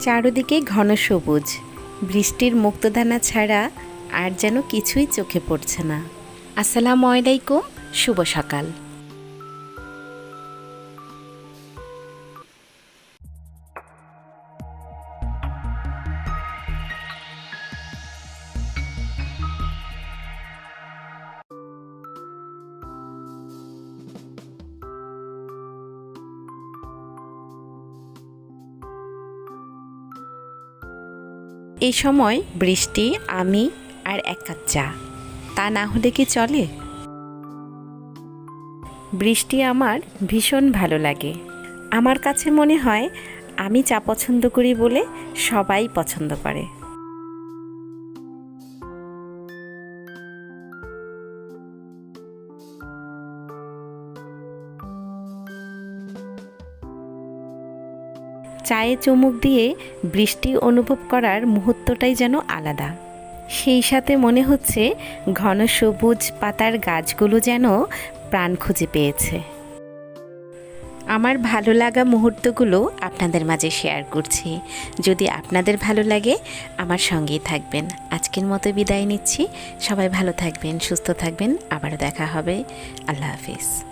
চারদিকে ঘন সবুজ। বৃষ্টির মুক্তদানা ছাড়া আর যেন কিছুই চোখে পড়ছে না। আসসালামু আলাইকুম, শুভ সকাল। এই সময় বৃষ্টি, আমি আর এক কাপ চা। তা না হলে কি চলে? বৃষ্টি আমার ভীষণ ভালো লাগে। আমার কাছে মনে হয় আমি চা পছন্দ করি বলে সবাই পছন্দ করে। চায়ে চুমুক দিয়ে বৃষ্টি অনুভব করার মুহূর্তটাই যেন আলাদা। সেই সাথে মনে হচ্ছে ঘন সবুজ পাতার গাছগুলো যেন প্রাণ খুঁজে পেয়েছে। আমার ভালো লাগা মুহূর্তগুলো আপনাদের মাঝে শেয়ার করছি। যদি আপনাদের ভালো লাগে, আমার সঙ্গেই থাকবেন। আজকের মতো বিদায় নিচ্ছি। সবাই ভালো থাকবেন, সুস্থ থাকবেন। আবার দেখা হবে। আল্লাহ হাফিজ।